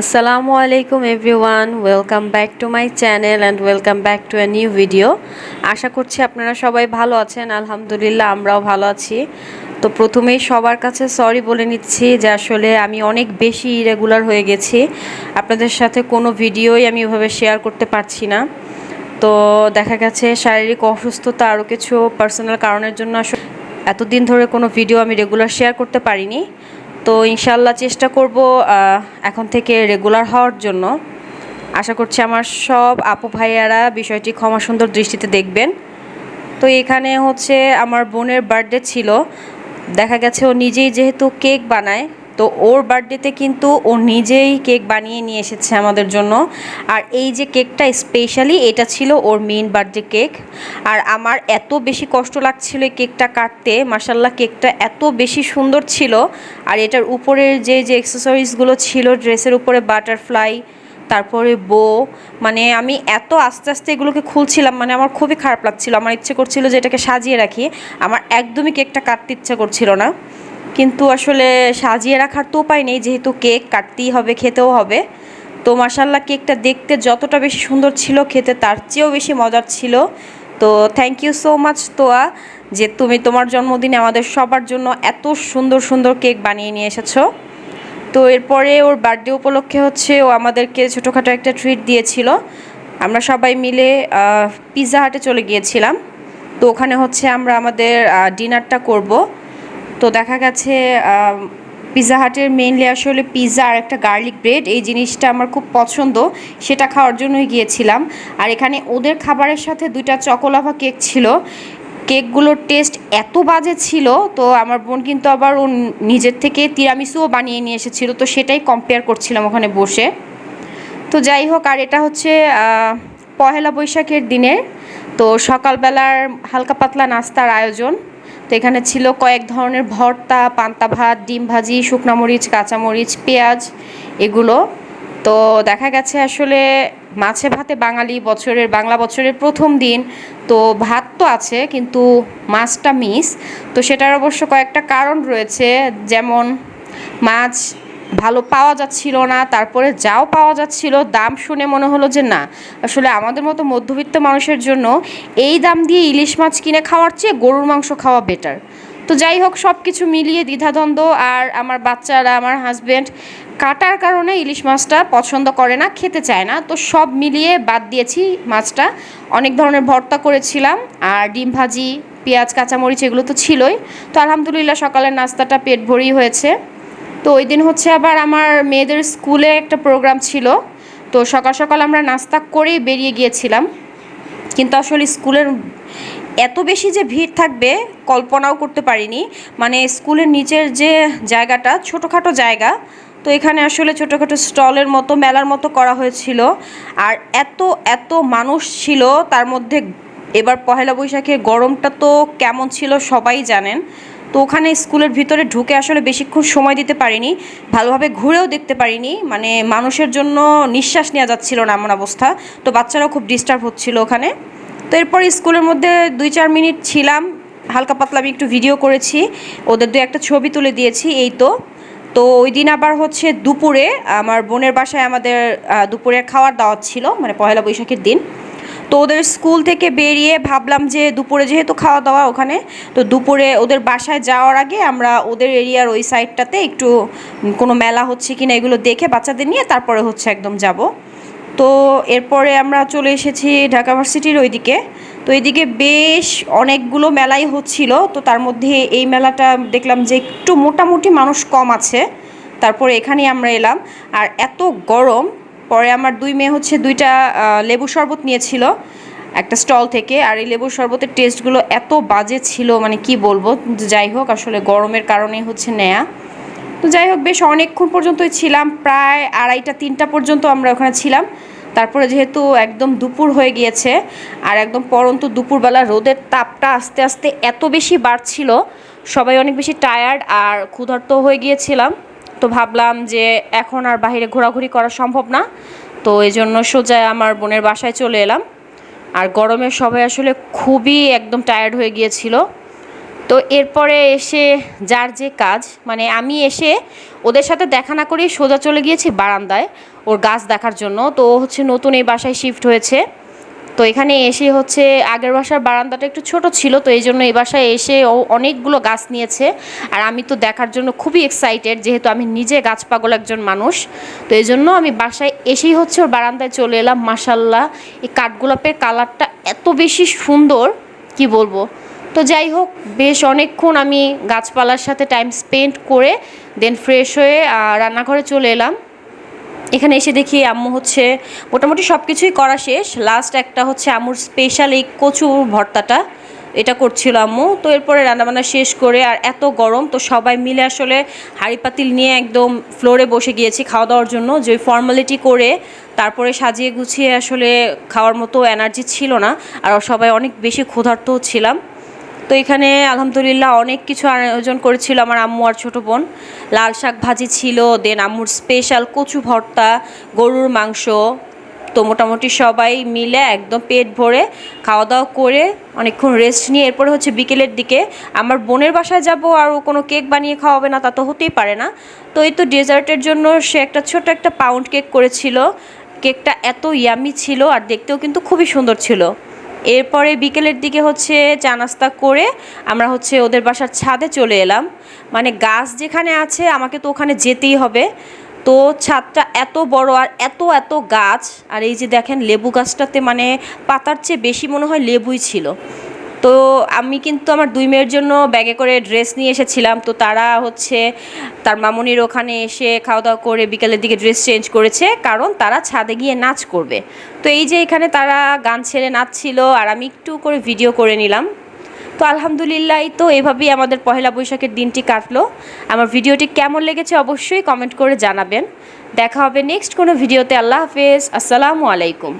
আসসালামু আলাইকুম everyone welcome back to my channel and welcome back to a new video আশা করছি আপনারা সবাই ভালো আছেন। আলহামদুলিল্লাহ, আমরাও ভালো আছি। তো প্রথমেই সবার কাছে সরি বলে নিচ্ছি যে আসলে আমি অনেক বেশি ইরেগুলার হয়ে গেছি। আপনাদের সাথে কোনো ভিডিওই আমি ওভাবে শেয়ার করতে পারছি না। তো দেখা গেছে শারীরিক অসুস্থতা আরও কিছু পার্সোনাল কারণের জন্য আসলে এতদিন ধরে কোনো ভিডিও আমি রেগুলার শেয়ার করতে পারিনি। তো ইনশাল্লাহ চেষ্টা করব এখন থেকে রেগুলার হওয়ার জন্য। আশা করছি আমার সব আপু ভাইয়ারা বিষয়টি ক্ষমা সুন্দর দৃষ্টিতে দেখবেন। তো এখানে হচ্ছে আমার বোনের বার্থডে ছিল। দেখা গেছে ও নিজেই যেহেতু কেক বানায় তো ওর বার্থডেতে কিন্তু ও নিজেই কেক বানিয়ে নিয়ে এসেছে আমাদের জন্য। আর এই যে কেকটা স্পেশালি এটা ছিল ওর মেন বার্থডে কেক। আর আমার এত বেশি কষ্ট লাগছিল এই কেকটা কাটতে। মার্শাল্লাহ কেকটা এত বেশি সুন্দর ছিল। আর এটার উপরের যে যে অ্যাক্সেসরিজগুলো ছিল, ড্রেসের উপরে বাটারফ্লাই তারপরে বো মানে আমি এত আস্তে আস্তে এগুলোকে খুলছিলাম মানে আমার খুবই খারাপ লাগছিল। আমার ইচ্ছে করছিল যে এটাকে সাজিয়ে রাখি। আমার একদমই কেকটা কাটতে ইচ্ছা করছিল না। কিন্তু আসলে সাজিয়ে রাখার তো উপায় নেই, যেহেতু কেক কাটতেই হবে, খেতেও হবে। তো মার্শাল্লাহ কেকটা দেখতে যতটা বেশি সুন্দর ছিল, খেতে তার চেয়েও বেশি মজার ছিল। তো থ্যাংক ইউ সো মাচ তোয়া, যে তুমি তোমার জন্মদিনে আমাদের সবার জন্য এত সুন্দর সুন্দর কেক বানিয়ে নিয়ে এসেছ। তো এরপরে ওর বার্থডে উপলক্ষে হচ্ছে ও আমাদেরকে ছোটোখাটো একটা ট্রিট দিয়েছিল। আমরা সবাই মিলে পিৎজা হাটে চলে গিয়েছিলাম। তো ওখানে হচ্ছে আমরা আমাদের ডিনারটা করব। তো দেখা গেছে পিৎজা হাটের মেইনলি আসলে পিৎজা আর একটা গার্লিক ব্রেড এই জিনিসটা আমার খুব পছন্দ, সেটা খাওয়ার জন্যই গিয়েছিলাম। আর এখানে ওদের খাবারের সাথে দুইটা চকোলাভা কেক ছিল। কেকগুলোর টেস্ট এত বাজে ছিল, তো আমার বোন কিন্তু আবার ও নিজের থেকে তিরামিসুও বানিয়ে নিয়ে এসেছিল, তো সেটাই কম্পেয়ার করছিলাম ওখানে বসে। তো যাই হোক, আর এটা হচ্ছে পহেলা বৈশাখের দিনের তো সকালবেলার হালকা পাতলা নাস্তার আয়োজন। তো এখানে ছিল কয়েক ধরনের ভর্তা, পান্তা ভাত, ডিম ভাজি, শুকনা মরিচ কাঁচামরিচ পেঁয়াজ, এগুলো। তো দেখা গেছে আসলে মাছে ভাতে বাঙালি বছরের, বাংলা বছরের প্রথম দিন। তো ভাত তো আছে, কিন্তু মাছটা মিস তো সেটার অবশ্য কয়েকটা কারণ রয়েছে। যেমন মাছ ভালো পাওয়া যাচ্ছিল না, তারপরে যাও পাওয়া যাচ্ছিল, দাম শুনে মনে হলো যে না, আসলে আমাদের মতো মধ্যবিত্ত মানুষের জন্য এই দাম দিয়ে ইলিশ মাছ কিনে খাওয়ার চেয়ে গরুর মাংস খাওয়া বেটার তো যাই হোক সব কিছু মিলিয়ে দ্বিধাদ্বন্দ্ব আর আমার বাচ্চারা, আমার হাজব্যান্ড কাটার কারণে ইলিশ মাছটা পছন্দ করে না, খেতে চায় না। তো সব মিলিয়ে বাদ দিয়েছি মাছটা। অনেক ধরনের ভর্তা করেছিলাম আর ডিম ভাজি, পেঁয়াজ, কাঁচামরিচ এগুলো তো ছিলই। তো আলহামদুলিল্লাহ সকালের নাস্তাটা পেট ভরেই হয়েছে। তো ওই দিন হচ্ছে আবার আমার মেয়েদের স্কুলে একটা প্রোগ্রাম ছিল। তো সকাল সকাল আমরা নাস্তা করেই বেরিয়ে গিয়েছিলাম। কিন্তু আসলে স্কুলের এত বেশি যে ভিড় থাকবে, কল্পনাও করতে পারিনি। মানে স্কুলের নিচের যে জায়গাটা, ছোটোখাটো জায়গা, তো এখানে আসলে ছোটোখাটো স্টলের মতো, মেলার মতো করা হয়েছিল। আর এত এত মানুষ ছিল, তার মধ্যে এবার পহেলা বৈশাখের গরমটা তো কেমন ছিল সবাই জানেন। তো ওখানে স্কুলের ভিতরে ঢুকে আসলে বেশিক্ষণ সময় দিতে পারিনি ভালোভাবে ঘুরেও দেখতে পারিনি মানে মানুষের জন্য নিঃশ্বাস নেওয়া যাচ্ছিল না এমন অবস্থা তো বাচ্চারাও খুব ডিস্টার্ব হচ্ছিল ওখানে। তো এরপর স্কুলের মধ্যে দুই চার মিনিট ছিলাম হালকা পাতলা আমি একটু ভিডিও করেছি ওদের দু একটা ছবি তুলে দিয়েছি এই তো। তো ওই দিন আবার হচ্ছে দুপুরে আমার বোনের বাসায় আমাদের আহ, দুপুরে খাওয়ার দাওয়াত ছিল মানে পয়লা বৈশাখের দিন। তো ওদের স্কুল থেকে বেরিয়ে ভাবলাম যে দুপুরে যেহেতু খাওয়া দাওয়া ওখানে, তো দুপুরে ওদের বাসায় যাওয়ার আগে আমরা ওদের এরিয়ার ওই সাইডটাতে একটু কোনো মেলা হচ্ছে কিনা এগুলো দেখে বাচ্চাদের নিয়ে তারপরে হচ্ছে একদম যাব। তো এরপরে আমরা চলে এসেছি ঢাকা ভার্সিটির ওইদিকে। তো এইদিকে বেশ অনেকগুলো মেলাই হচ্ছিল, তো তার মধ্যে এই মেলাটা দেখলাম যে একটু মোটামুটি মানুষ কম আছে। তারপরে এখানেই আমরা এলাম। আর এত গরম পরে আমার দুই মেয়ে হচ্ছে দুইটা লেবু শরবত নিয়েছিল একটা স্টল থেকে। আর এই লেবুর শরবতের টেস্টগুলো এত বাজে ছিল মানে কি বলব? যাই হোক, আসলে গরমের কারণেই হচ্ছে নেয়া। তো যাই হোক, বেশ অনেকক্ষণ পর্যন্তই ছিলাম, প্রায় আড়াইটা, তিনটা পর্যন্ত আমরা ওখানে ছিলাম। তারপরে যেহেতু একদম দুপুর হয়ে গিয়েছে, আর একদম পরন্ত দুপুরবেলা রোদের তাপটা আস্তে আস্তে এত বেশি বাড়ছিল, সবাই অনেক বেশি টায়ার্ড আর ক্ষুধার্ত হয়ে গিয়েছিলাম। তো ভাবলাম যে এখন আর বাইরে ঘোরাঘুরি করা সম্ভব না। তো এই জন্য সোজা আমার বোনের বাসায় চলে এলাম। আর গরমে সবাই আসলে খুবই একদম টায়ার্ড হয়ে গিয়েছিল। তো এরপরে এসে যার যে কাজ মানে আমি এসে ওদের সাথে দেখা না করেই সোজা চলে গিয়েছি বারান্দায় ওর গাছ দেখার জন্য। তো ও হচ্ছে নতুন এই বাসায় শিফট হয়েছে। তো এখানে এসে হচ্ছে আগের বাসার বারান্দাটা একটু ছোট ছিল, তো এই জন্য এই বাসায় এসে ও অনেকগুলো গাছ নিয়েছে। আর আমি তো দেখার জন্য খুবই এক্সাইটেড যেহেতু আমি নিজে গাছ পাগল একজন মানুষ। তো এই জন্য আমি বাসায় এসেই হচ্ছে ওর বারান্দায় চলে এলাম মাসাল্লাহ এই কাঠগোলাপের কালারটা এত বেশি সুন্দর, কি বলব? তো যাই হোক, বেশ অনেকক্ষণ আমি গাছপালার সাথে টাইম স্পেন্ড করে দেন ফ্রেশ হয়ে রান্নাঘরে চলে এলাম। এখানে এসে দেখি আম্মু হচ্ছে মোটামুটি সব কিছুই করা শেষ। লাস্ট একটা হচ্ছে আম্মুর স্পেশাল এই কচু ভর্তাটা। এটা করছিল আম্মু। তো এরপরে রান্নাবান্না শেষ করে আর এত গরম, তো সবাই মিলে আসলে হাঁড়ি পাতিল নিয়ে একদম ফ্লোরে বসে গিয়েছি খাওয়া দাওয়ার জন্য। যে ফর্মালিটি করে তারপরে সাজিয়ে গুছিয়ে আসলে খাওয়ার মতো এনার্জি ছিল না। আর সবাই অনেক বেশি ক্ষুধার্তও ছিলাম। তো এখানে আলহামদুলিল্লাহ অনেক কিছু আয়োজন করেছিল আমার আম্মু আর ছোটো বোন। লাল শাক ভাজি ছিল দেন আম্মুর স্পেশাল কচু ভর্তা, গরুর মাংস। তো মোটামুটি সবাই মিলে একদম পেট ভরে খাওয়া দাওয়া করে অনেকক্ষণ রেস্ট নিয়ে এরপরে হচ্ছে বিকেলের দিকে আমার বোনের বাসায় যাব আর ও কোনো কেক বানিয়ে খাওয়াবে না, তা তো হতেই পারে না। তো এই তো ডেজার্টের জন্য সে একটা ছোট একটা পাউন্ড কেক করেছিল। কেকটা এত ইয়ামি ছিল আর দেখতেও কিন্তু খুবই সুন্দর ছিল। এরপরে বিকেলের দিকে হচ্ছে চা নাস্তা করে আমরা হচ্ছে ওদের বাসার ছাদে চলে এলাম। মানে গাছ যেখানে আছে, আমাকে তো ওখানে যেতেই হবে। তো ছাদটা এত বড় আর এত এত গাছ। আর এই যে দেখেন লেবু গাছটাতে মানে পাতার চেয়ে বেশি মনে হয় লেবুই ছিল। তো আমি কিন্তু আমার দুই মেয়ের জন্য ব্যাগে করে ড্রেস নিয়ে এসেছিলাম। তো তারা হচ্ছে তার মামনির ওখানে এসে খাওয়া দাওয়া করে বিকেলের দিকে ড্রেস চেঞ্জ করেছে, কারণ তারা ছাদে গিয়ে নাচ করবে। তো এই যে এখানে তারা গান ছেড়ে নাচছিল আর আমি একটু করে ভিডিও করে নিলাম। তো আলহামদুলিল্লাহ, তো এভাবেই আমাদের পহেলা বৈশাখের দিনটি কাটলো। আমার ভিডিওটি কেমন লেগেছে অবশ্যই কমেন্ট করে জানাবেন। দেখা হবে নেক্সট কোনো ভিডিওতে। আল্লাহ হাফেজ। আসসালামু আলাইকুম।